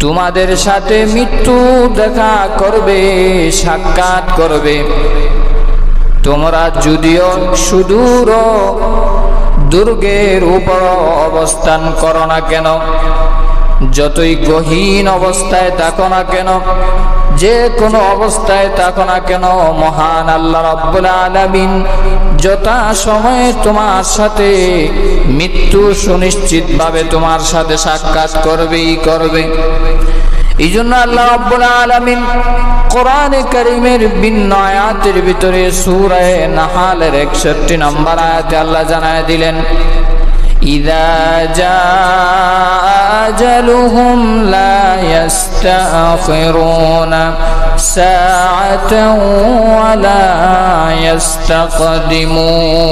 তোমাদের সাথে মৃত্যু দেখা করবে, সাক্ষাৎ করবে। তোমরা যদিও সুদূর দুর্গের উপর অবস্থান করো না কেন? যতই গহীন অবস্থায় থাকো না কেন? যে কোনো অবস্থায় থাকো না কেন মহান আল্লাহ রব্বুল আলামিন যথা সময়ে তোমার সাথে মৃত্যু সুনিশ্চিতভাবে তোমার সাথে সাক্ষাৎ করবেই করবে এই জন্য আল্লাহ রব্বুল আলামিন কোরআনে কারীমের ভিন্ন আয়াতের ভিতরে সূরা নাহালের 61 নম্বর আয়াতে আল্লাহ জানায় দিলেন إذا جاء أجلهم لا يستأخرون ساعة ولا يستقدمون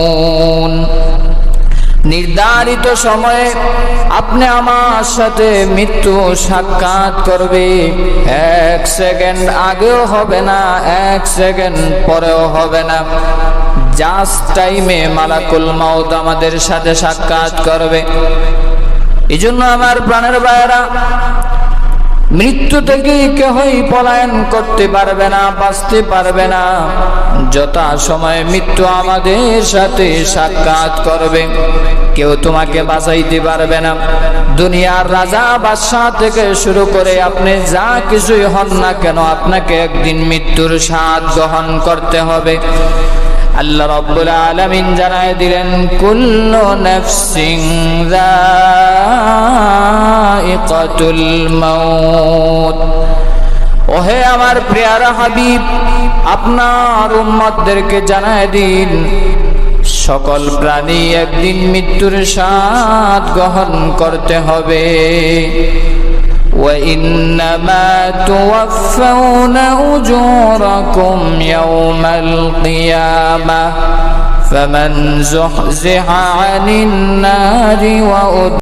নির্ধারিত সময়ে আপনি আমার সাথে মৃত্যু সাক্ষাৎ করবে এক সেকেন্ড আগেও হবে না এক সেকেন্ড পরেও হবে না জাস্ট টাইমে মালাকুল মাউদ আমাদের সাথে সাক্ষাৎ করবে এই জন্য আমার প্রাণের বাইরা মৃত্যু থেকে কেহই পলায়ন করতে পারবে না, বাঁচতে পারবে না। যথা সময় মৃত্যু আমাদের সাথে সাক্ষাৎ করবে। কেউ তোমাকে বাঁচাইতে পারবে না। দুনিয়ার রাজা বাদশাহ থেকে শুরু করে আপনি যা কিছুই হন না কেন, আপনাকে একদিন মৃত্যুর স্বাদ গ্রহণ করতে হবে। আল্লাহ রব্বুল আলামিন জানায় দিলেন, কুল্লু নাফসিন যায়িকাতুল মাউত ওহে আমার প্রিয়ার হাবিব আপনার উম্মতদেরকে জানায় দিন সকল প্রাণী একদিন মৃত্যুর স্বাদ গ্রহণ করতে হবে وإنما توفون أجوركم يوم القيامة فمن زحزح عن النار وأد